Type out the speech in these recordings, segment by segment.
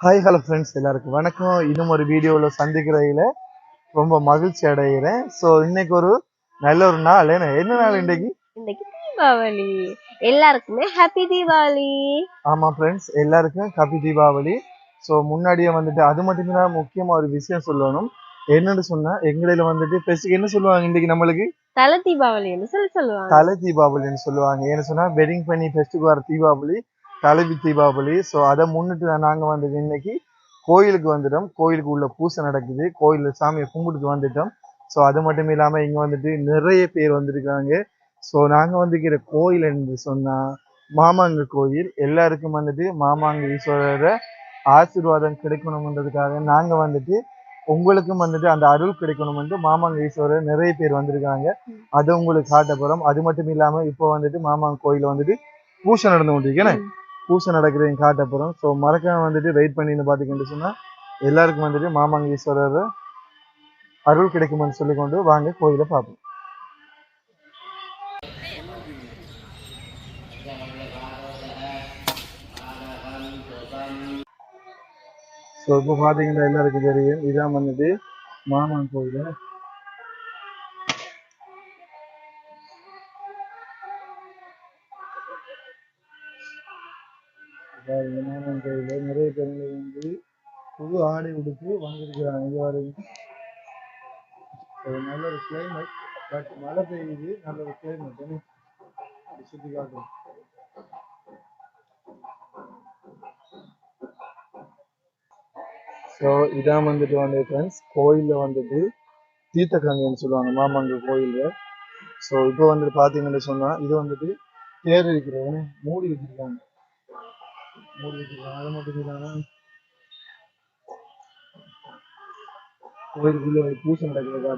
Hi hello friends எல்லாருக்கும் வணக்கம். இன்னும் ஒரு வீடியோவில் சந்திக்கிறதுல ரொம்ப மகிழ்ச்சி அடைகிறேன். ஸோ இன்னைக்கு ஒரு நல்ல ஒரு நாள். என்ன என்ன நாள் இன்னைக்கு? இன்னைக்கு தீபாவளி. எல்லாருக்குமே ஹாப்பி தீபாவளி. ஆமாம் ஃப்ரெண்ட்ஸ் எல்லாருக்கும் ஹாப்பி தீபாவளி. ஸோ முன்னாடியே வந்துட்டு அது மட்டும் இல்லாம முக்கியமாக ஒரு விஷயம் சொல்லணும். என்னன்னு சொன்னா எங்கடையில வந்துட்டு பெஸ்ட்டுக்கு என்ன சொல்லுவாங்க இன்னைக்கு நம்மளுக்கு? தலை தீபாவளின்னு சொல்லி சொல்லுவாங்க. தலை தீபாவளின்னு சொல்லுவாங்க. ஏன்னு சொன்னா வெட்டிங் பண்ணி ஃபெஸ்ட்டுக்கு வர தீபாவளி. தலைவி தீபாவளி. ஸோ அதை முன்னிட்டு தான் நாங்கள் வந்துட்டு இன்னைக்கு கோயிலுக்கு வந்துட்டோம். கோயிலுக்கு உள்ள பூசை நடக்குது. கோயிலில் சாமியை கும்பிட்டுட்டு வந்துட்டோம். ஸோ அது மட்டும் இல்லாமல் இங்கே வந்துட்டு நிறைய பேர் வந்திருக்காங்க ஸோ நாங்கள் வந்துக்கிற கோயில் என்று சொன்னால் மாமாங்க கோயில். எல்லாருக்கும் வந்துட்டு மாமாங்க ஈஸ்வரரை ஆசீர்வாதம் கிடைக்கணுன்றதுக்காக நாங்கள் வந்துட்டு உங்களுக்கும் வந்துட்டு அந்த அருள் கிடைக்கணும்னு மாமாங்க ஈஸ்வரர் நிறைய பேர் வந்திருக்காங்க அதை உங்களுக்கு காட்ட போகிறோம் அது மட்டும் இல்லாமல் இப்போ வந்துட்டு மாமாங்க கோயிலில் வந்துட்டு பூசை நடந்து கொண்டிருக்கேன் பூசை நடக்குதுன்னு காட்ட போகிறோம் ஸோ மறக்காம வந்துட்டு வெயிட் பண்ணின்னு பார்த்துக்கிட்டு சொன்னால் எல்லாருக்கும் வந்துட்டு மாமாங்க ஈஸ்வரர் அருள் கிடைக்கும்னு சொல்லி கொண்டு வாங்க கோயிலை பார்ப்போம். ஸோ இப்போ பார்த்தீங்கன்னா எல்லாருக்கும் தெரியும் இதான் வந்துட்டு மாமாங்க கோயில். பாருங்க, மாமாங்க நிறைய பெண்கள் வந்து புது ஆடை உடுத்து வந்திருக்கிறாங்க. இங்க ஒரு நல்ல ஒரு கிளைமேட் பட் மழை பெய்யுது. நல்ல ஒரு கிளைமேட் என்ன? சுற்றி காட்டும் ஸோ இதான் வந்துட்டு வந்து ஃப்ரெண்ட்ஸ் கோயிலில் வந்துட்டு தீர்த்தக்கங்கைன்னு சொல்லுவாங்க. மாமங்க கோயிலில். ஸோ இப்போ வந்துட்டு பார்த்தீங்கன்னு சொன்னால் இது வந்துட்டு தேர் இருக்கிறவங்க மூடி வச்சிருக்காங்க. மூடி வச்சிருக்காங்க அது மட்டும் இல்லாமல் கோயிலுக்குள்ள ஒரு பூசை நடக்கிறத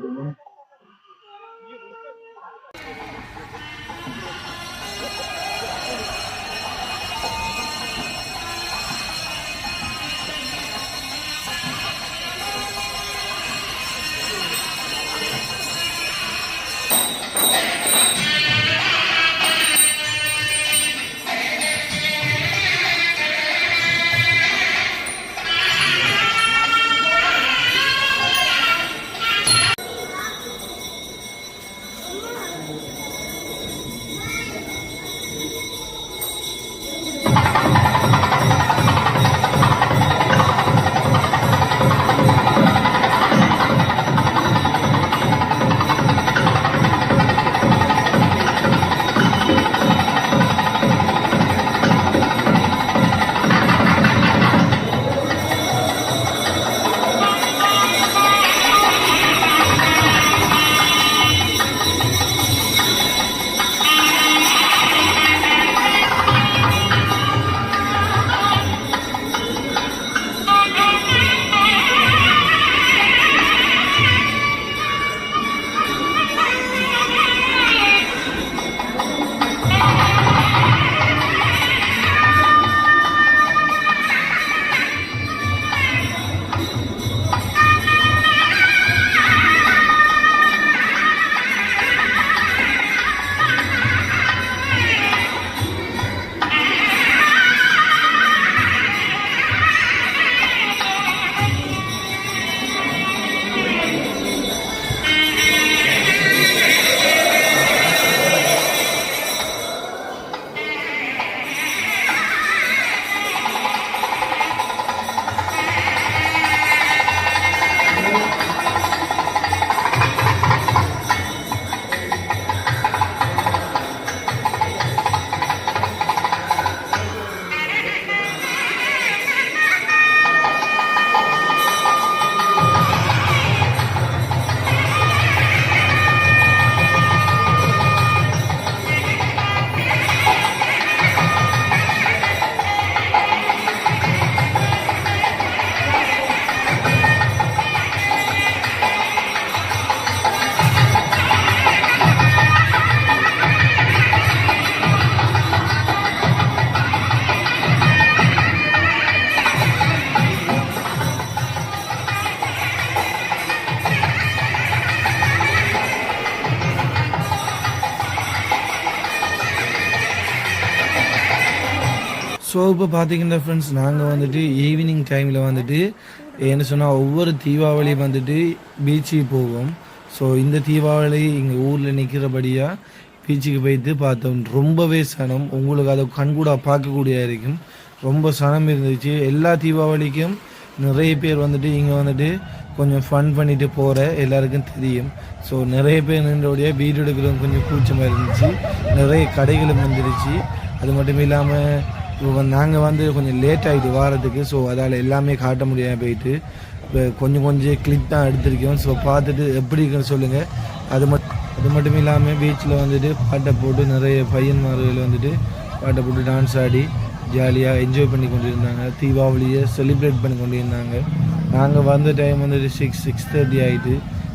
ஸோ இப்போ பார்த்தீங்கன்னா ஃப்ரெண்ட்ஸ் நாங்கள் வந்துட்டு ஈவினிங் டைமில் வந்துட்டு என்ன சொன்னால் ஒவ்வொரு தீபாவளி வந்துட்டு பீச்சுக்கு போவோம். ஸோ இந்த தீபாவளி எங்கள் ஊரில் நிற்கிறபடியாக பீச்சுக்கு போயிட்டு பார்த்தோம். ரொம்பவே சனம். உங்களுக்கு அதை கண்கூட பார்க்கக்கூடிய இருக்கும். ரொம்ப சனம் இருந்துச்சு. எல்லா தீபாவளிக்கும் நிறைய பேர் வந்துட்டு இங்கே வந்துட்டு கொஞ்சம் ஃபன் பண்ணிட்டு போகிற எல்லாருக்கும் தெரியும். ஸோ நிறைய பேர் நின்றோடைய வீடு எடுக்கிறவங்க கொஞ்சம் கூச்சமாக இருந்துச்சு. நிறைய கடைகளும் வந்துருச்சு. அது மட்டும் இல்லாமல் இப்போ நாங்கள் வந்து கொஞ்சம் லேட் ஆகிட்டு வாரத்துக்கு ஸோ அதால் எல்லாமே காட்ட முடியாமல் போயிட்டு இப்போ கொஞ்சம் கொஞ்சம் கிளிப் தான் எடுத்திருக்கோம். ஸோ பார்த்துட்டு எப்படி இருக்குன்னு சொல்லுங்கள் அது மட் அது மட்டும் இல்லாமல் பீச்சில் வந்துட்டு பாட்டை போட்டு நிறைய பையன்மார்கள் வந்துட்டு பாட்டை போட்டு டான்ஸ் ஆடி ஜாலியாக என்ஜாய் பண்ணி கொண்டு இருந்தாங்க தீபாவளியை செலிப்ரேட் பண்ணி கொண்டு இருந்தாங்க நாங்கள் வந்த டைம் வந்துட்டு சிக்ஸ் சிக்ஸ் தேர்ட்டி ஆகிட்டு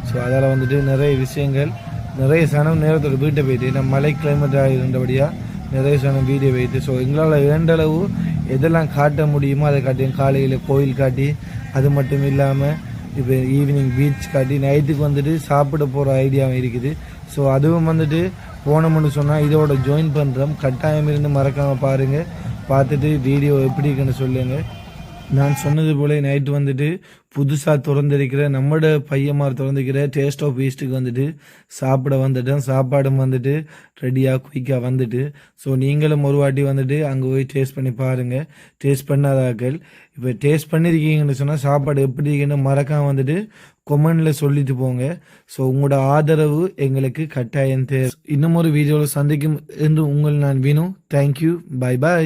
ஸோ அதால் வந்துட்டு நிறைய விஷயங்கள் நிறைய சனம் நேரத்தோட வீட்டை போயிட்டு நம்ம மழை கிளைமேட்டாக இருந்தபடியாக நிறைய வீடியோ வைத்து ஸோ எங்களால் வேண்டளவு எதெல்லாம் காட்ட முடியுமோ அதை காட்டி காலையில் கோயில் காட்டி அது மட்டும் இல்லாமல் இப்போ ஈவினிங் பீச் காட்டி நைட்டுக்கு வந்துட்டு சாப்பிட போகிற ஐடியாவும் இருக்குது. ஸோ அதுவும் வந்துட்டு போனோம்னு சொன்னால் இதோட ஜாயின் பண்ணுறோம் கட்டாயம் இருந்து மறக்காமல் பாருங்கள் பார்த்துட்டு வீடியோ எப்படி இருக்குன்னு சொல்லுங்கள் நான் சொன்னது போல நைட்டு வந்துட்டு புதுசாக திறந்திருக்கிற நம்மளோட பையன்மார் திறந்திருக்கிற டேஸ்ட் ஆஃப் ஈஸ்ட்டுக்கு வந்துட்டு சாப்பிட வந்துட்டேன். சாப்பாடும் வந்துட்டு ரெடியாக குயிக்காக வந்துட்டு. ஸோ நீங்களும் ஒரு வாட்டி வந்துட்டு அங்கே போய் டேஸ்ட் பண்ணி பாருங்கள் டேஸ்ட் பண்ணாதாக்கள். இப்போ டேஸ்ட் பண்ணியிருக்கீங்கன்னு சொன்னால் சாப்பாடு எப்படி இருக்குன்னு மறக்காம வந்துட்டு கொமெண்டில் சொல்லிட்டு போங்க. ஸோ உங்களோட ஆதரவு எங்களுக்கு கட்டாயம் தேவை. இன்னும் ஒரு வீடியோவில் சந்திக்கும் என்று உங்கள் நான் வீணும் தேங்க்யூ பாய் பாய்